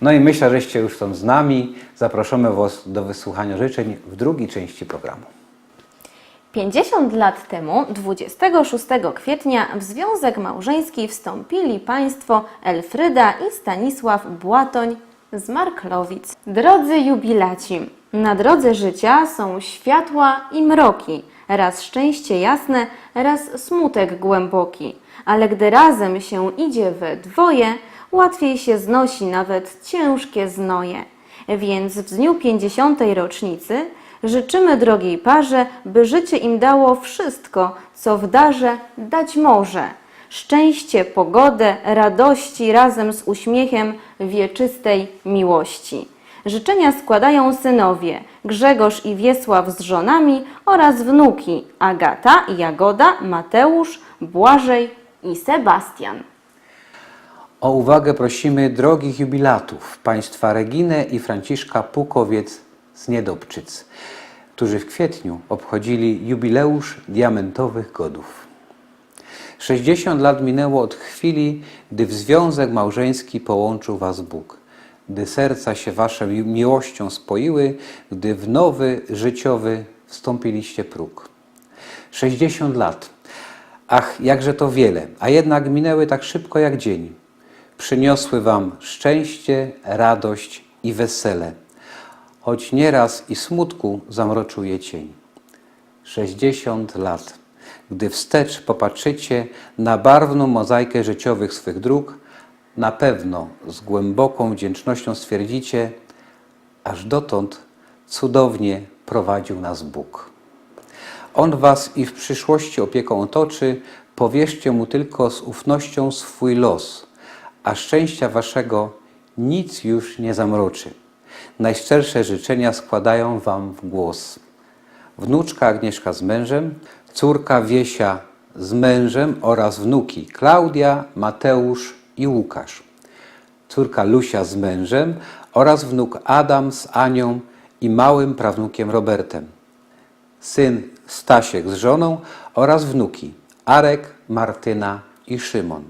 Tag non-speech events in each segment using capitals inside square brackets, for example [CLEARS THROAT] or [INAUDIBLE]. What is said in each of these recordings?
No i myślę, żeście już są z nami. Zapraszamy Was do wysłuchania życzeń w drugiej części programu. 50 lat temu, 26 kwietnia, w związek małżeński wstąpili państwo Elfryda i Stanisław Błatoń z Marklowic. Drodzy jubilaci, na drodze życia są światła i mroki, raz szczęście jasne, raz smutek głęboki, ale gdy razem się idzie we dwoje, łatwiej się znosi nawet ciężkie znoje. Więc w dniu 50. rocznicy życzymy drogiej parze, by życie im dało wszystko, co w darze dać może. Szczęście, pogodę, radości razem z uśmiechem wieczystej miłości. Życzenia składają synowie Grzegorz i Wiesław z żonami oraz wnuki Agata Jagoda, Mateusz, Błażej i Sebastian. O uwagę prosimy drogich jubilatów, państwa Reginę i Franciszka Pukowiec z Niedobczyc, którzy w kwietniu obchodzili jubileusz diamentowych godów. 60 lat minęło od chwili, gdy w związek małżeński połączył was Bóg, gdy serca się wasze mi- miłością spoiły, gdy w nowy, życiowy wstąpiliście próg. 60 lat. Ach, jakże to wiele, a jednak minęły tak szybko jak dzień. Przyniosły wam szczęście, radość i wesele, choć nieraz i smutku zamroczył je cień. 60 lat. Gdy wstecz popatrzycie na barwną mozaikę życiowych swych dróg, na pewno z głęboką wdzięcznością stwierdzicie, aż dotąd cudownie prowadził nas Bóg. On was i w przyszłości opieką otoczy, powierzcie mu tylko z ufnością swój los, a szczęścia waszego nic już nie zamroczy. Najszczersze życzenia składają wam w głos. Wnuczka Agnieszka z mężem, córka Wiesia z mężem oraz wnuki Klaudia, Mateusz i Łukasz. Córka Lusia z mężem oraz wnuk Adam z Anią i małym prawnukiem Robertem syn Stasiek z żoną oraz wnuki Arek, Martyna i Szymon.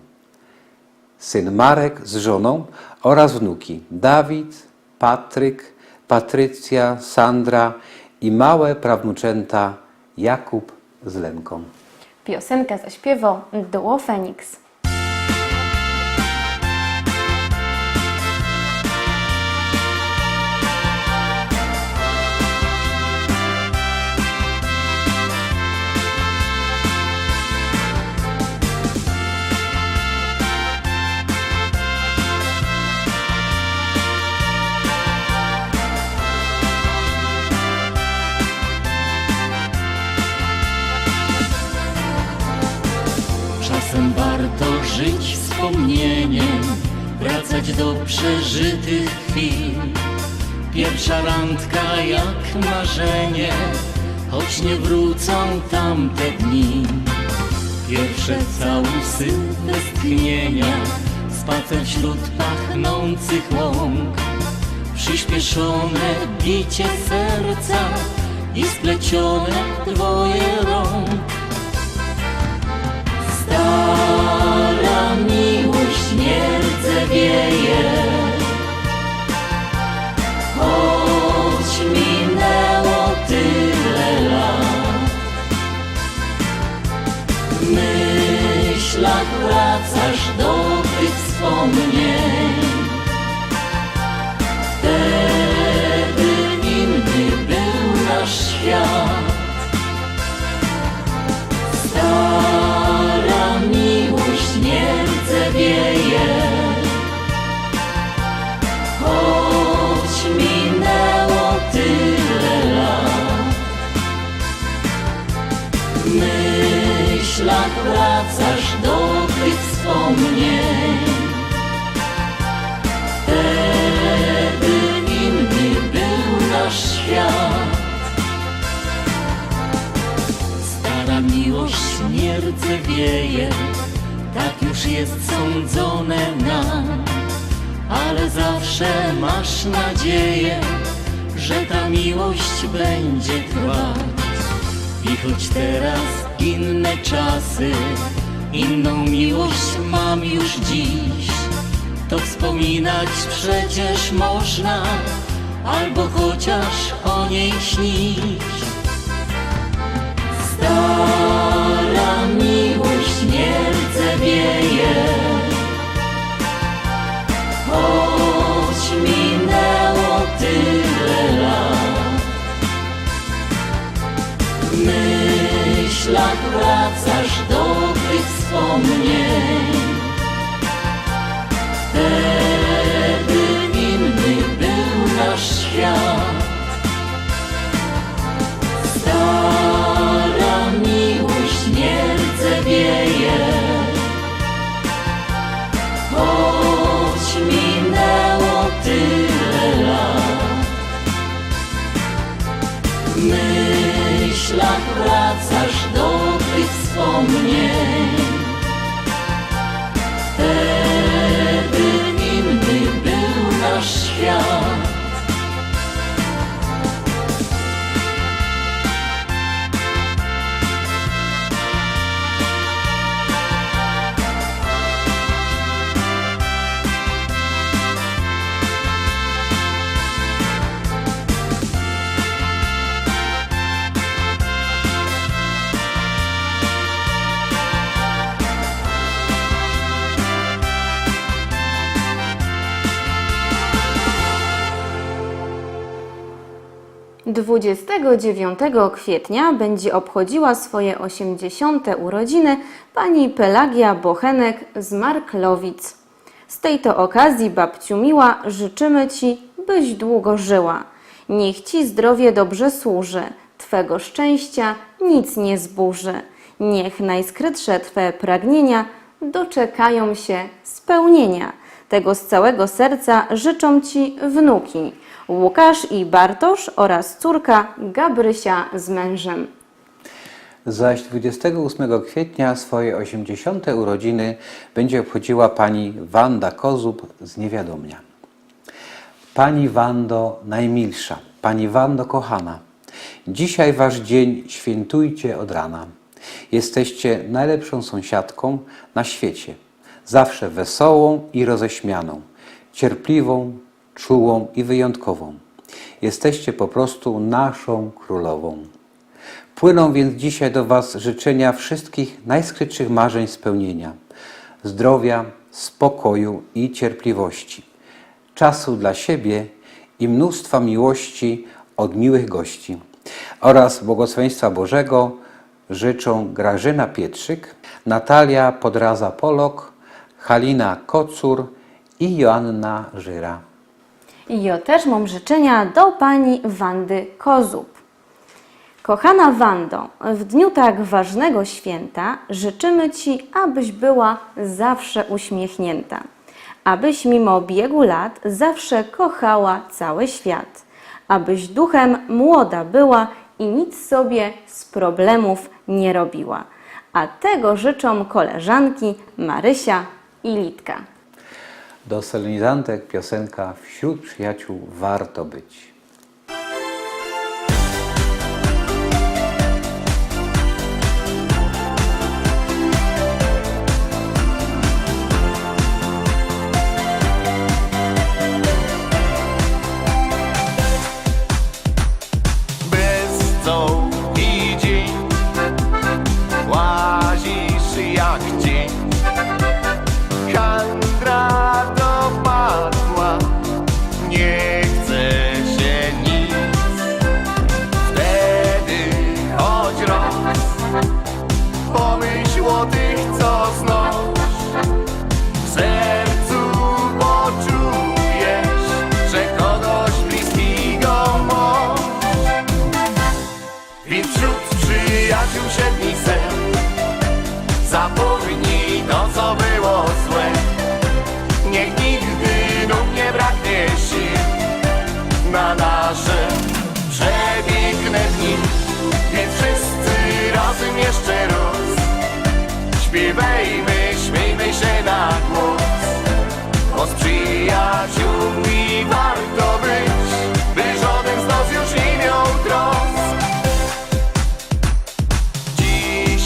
Syn Marek z żoną oraz wnuki Dawid, Patryk, Patrycja, Sandra i małe prawnuczęta Jakub z Lenką. Piosenkę zaśpiewał Duo Feniks. Wspomnieniem, wracać do przeżytych chwil. Pierwsza randka jak marzenie, choć nie wrócą tamte dni. Pierwsze całusy westchnienia, spacer wśród pachnących łąk. Przyspieszone bicie serca i splecione dwoje rąk. Miłość nie rdzewieje Choć minęło tyle lat W myślach wracasz do tych wspomnień nie rdzewieje, tak już jest sądzone nam. Ale zawsze masz nadzieję, że ta miłość będzie trwać. I choć teraz inne czasy, inną miłość mam już dziś, to wspominać przecież można, albo chociaż o niej śnić. Stara rdzewieje, choć minęło tyle lat. W myślach wracasz do tych wspomnień. Myślach wracasz do tych wspomnień. 29 kwietnia będzie obchodziła swoje 80. urodziny pani Pelagia Bochenek z Marklowic. Z tej to okazji, babciu miła, życzymy Ci, byś długo żyła. Niech Ci zdrowie dobrze służy, Twego szczęścia nic nie zburzy. Niech najskrytsze Twe pragnienia doczekają się spełnienia. Tego z całego serca życzą Ci wnuki Łukasz i Bartosz oraz córka Gabrysia z mężem. Zaś 28 kwietnia swoje 80. urodziny będzie obchodziła pani Wanda Kozub z Niewiadomia. Pani Wando najmilsza, Pani Wando kochana, dzisiaj Wasz dzień świętujcie od rana. Jesteście najlepszą sąsiadką na świecie, zawsze wesołą i roześmianą, cierpliwą, czułą i wyjątkową. Jesteście po prostu naszą królową. Płyną więc dzisiaj do Was życzenia wszystkich najskrytszych marzeń spełnienia, zdrowia, spokoju i cierpliwości, czasu dla siebie i mnóstwa miłości od miłych gości oraz błogosławieństwa Bożego życzą Grażyna Pietrzyk, Natalia Podraza-Polok, Halina Kocur i Joanna Żyra. I ja też mam życzenia do pani Wandy Kozub. Kochana Wando, w dniu tak ważnego święta życzymy Ci, abyś była zawsze uśmiechnięta, abyś mimo biegu lat zawsze kochała cały świat, abyś duchem młoda była i nic sobie z problemów nie robiła. A tego życzą koleżanki Marysia i Litka. Do solenizantek piosenka Wśród przyjaciół warto być.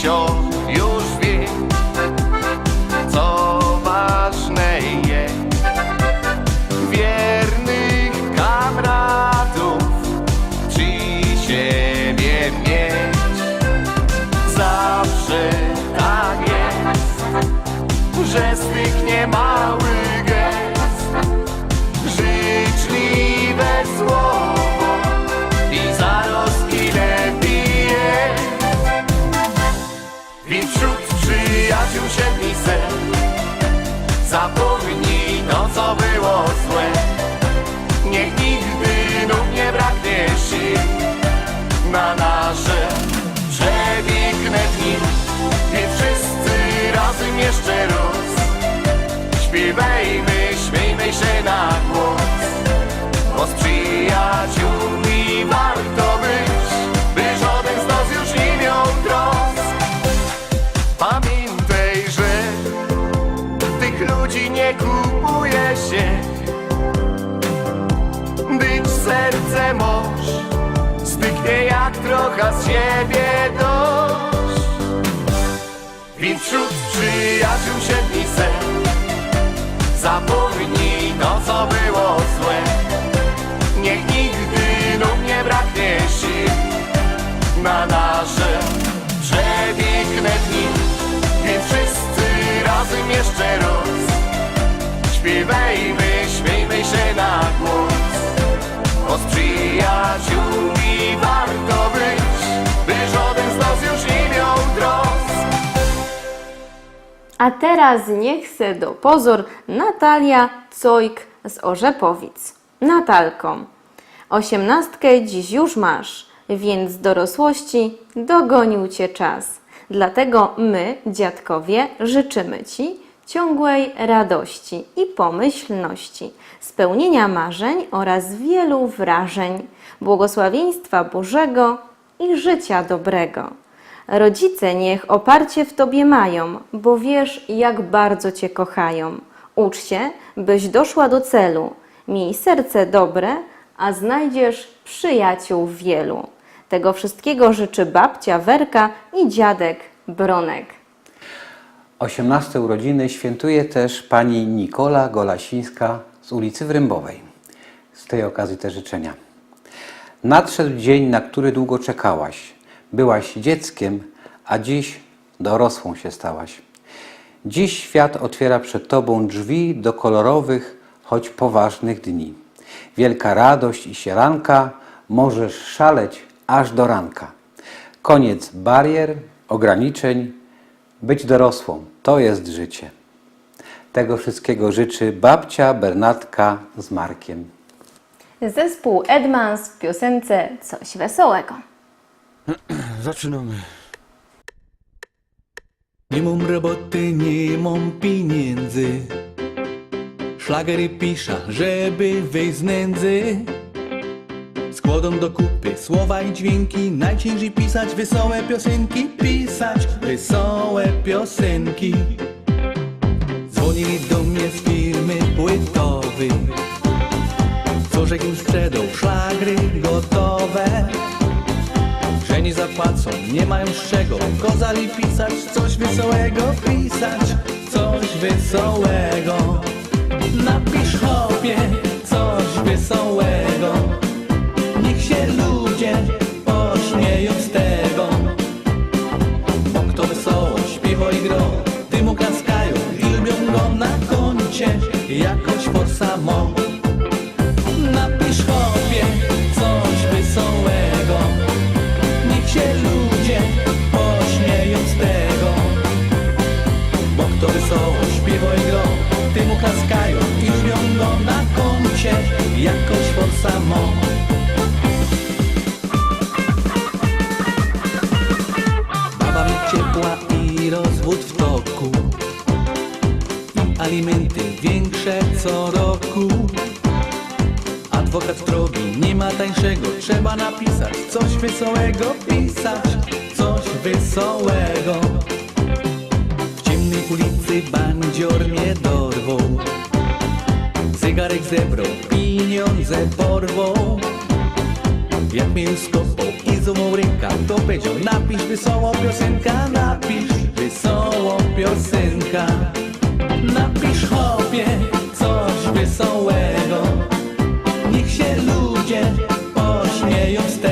shore trochę z siebie dość. Więc wśród przyjaciół siedmi sen. Zapomnij to co było złe. Niech nigdy nam nie braknie sił. Na nasze przepiękne dni. Więc wszyscy razem jeszcze raz Śpiewajmy, śmiejmy się na głos przyjaciółmi warto być By żaden z nas już nie miał trosk A teraz niech se do pozór Natalia Cojk z Orzepowic. Natalką, osiemnastkę dziś już masz, więc dorosłości dogonił cię czas. Dlatego my, dziadkowie, życzymy ci ciągłej radości i pomyślności, spełnienia marzeń oraz wielu wrażeń, błogosławieństwa Bożego i życia dobrego. Rodzice niech oparcie w Tobie mają, bo wiesz, jak bardzo Cię kochają. Ucz się, byś doszła do celu. Miej serce dobre, a znajdziesz przyjaciół wielu. Tego wszystkiego życzy babcia Werka i dziadek Bronek. 18 urodziny świętuje też pani Nikola Golasińska z ulicy Wrębowej. Z tej okazji te życzenia. Nadszedł dzień, na który długo czekałaś. Byłaś dzieckiem, a dziś dorosłą się stałaś. Dziś świat otwiera przed Tobą drzwi do kolorowych, choć poważnych dni. Wielka radość i sieranka, możesz szaleć aż do ranka. Koniec barier, ograniczeń, być dorosłą to jest życie. Tego wszystkiego życzy babcia Bernatka z Markiem. Zespół Edmans w piosence Coś Wesołego. [CLEARS THROAT] Zaczynamy. Nie mam roboty, nie mam pieniędzy. Szlagery piszę, żeby wyjść z nędzy. Składam do kupy słowa i dźwięki. Najciężej pisać wesołe piosenki. Pisać wesołe piosenki. Dzwonili do mnie z firmy płytowej. Co żech im sprzedał szlagry gotowe że nie zapłacą, nie mają z czego Kozali pisać, coś wesołego pisać, coś wesołego Napisz chłopie, coś wesołego się ludzie pośmieją z tego. Bo kto wesoło śpiewa i gro, tym oklaskają i lubią go na koncie Jakoś forsa mo większe co roku. Adwokat drogi, nie ma tańszego. Trzeba napisać coś wesołego Pisać coś wesołego. W ciemnej ulicy bandzior mnie dorwał. Zegarek zebrał, pieniądze porwał. Jak mnie skopał i złamał ręka To powiedział napisz wesoło piosenka Napisz wesoło piosenka Napisz chłopie coś wesołego. Niech się ludzie pośmieją z tego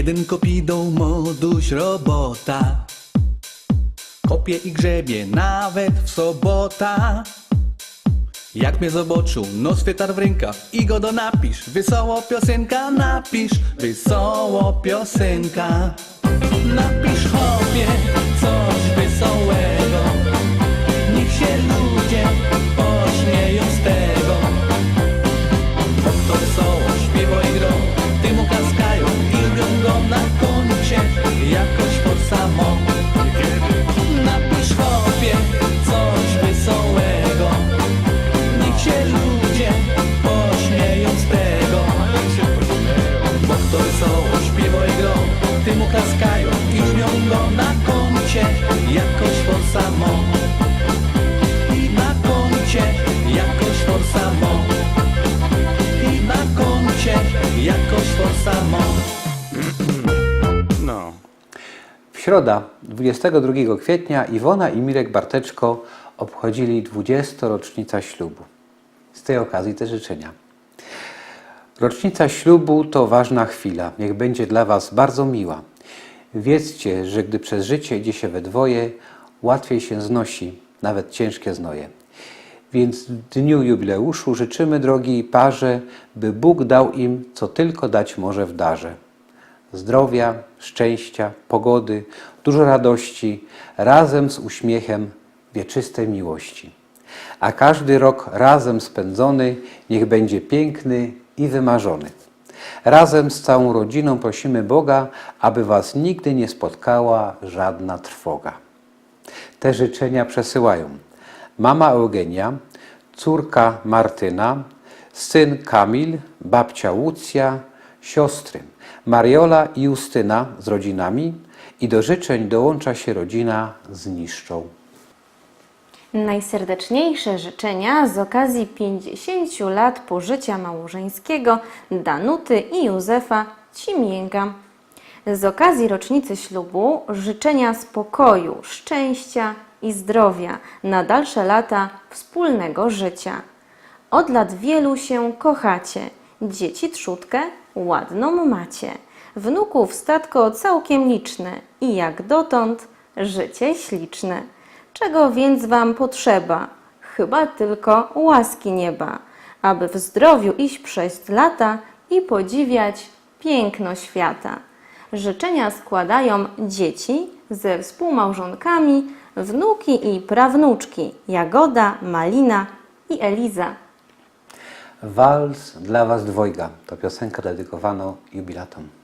Jeden kopidą moduś robota. Kopie i grzebie nawet w sobota. Jak mnie zobaczył, no swetar w rękach I go do napisz, wesoło piosenka Napisz, wesoło piosenka. Napisz chłopie coś wesołego środa, 22 kwietnia, Iwona i Mirek Barteczko obchodzili 20. rocznica ślubu. Z tej okazji te życzenia. Rocznica ślubu to ważna chwila. Niech będzie dla Was bardzo miła. Wiedzcie, że gdy przez życie idzie się we dwoje, łatwiej się znosi, nawet ciężkie znoje. Więc w dniu jubileuszu życzymy drogiej parze, by Bóg dał im, co tylko dać może w darze. Zdrowia, szczęścia, pogody, dużo radości, razem z uśmiechem wieczystej miłości. A każdy rok razem spędzony niech będzie piękny i wymarzony. Razem z całą rodziną prosimy Boga, aby Was nigdy nie spotkała żadna trwoga. Te życzenia przesyłają mama Eugenia, córka Martyna, syn Kamil, babcia Łucja, siostry Mariola i Justyna z rodzinami i do życzeń dołącza się rodzina z niszczą. Najserdeczniejsze życzenia z okazji 50 lat pożycia małżeńskiego Danuty i Józefa Cimięga. Z okazji rocznicy ślubu życzenia spokoju, szczęścia i zdrowia na dalsze lata wspólnego życia. Od lat wielu się kochacie, dzieci trzutkę ładną macie, wnuków statko całkiem liczne i jak dotąd życie śliczne. Czego więc wam potrzeba? Chyba tylko łaski nieba, aby w zdrowiu iść przez lata i podziwiać piękno świata. Życzenia składają dzieci ze współmałżonkami, wnuki i prawnuczki Jagoda, Malina i Eliza. Wals dla Was dwojga to piosenka dedykowana jubilatom.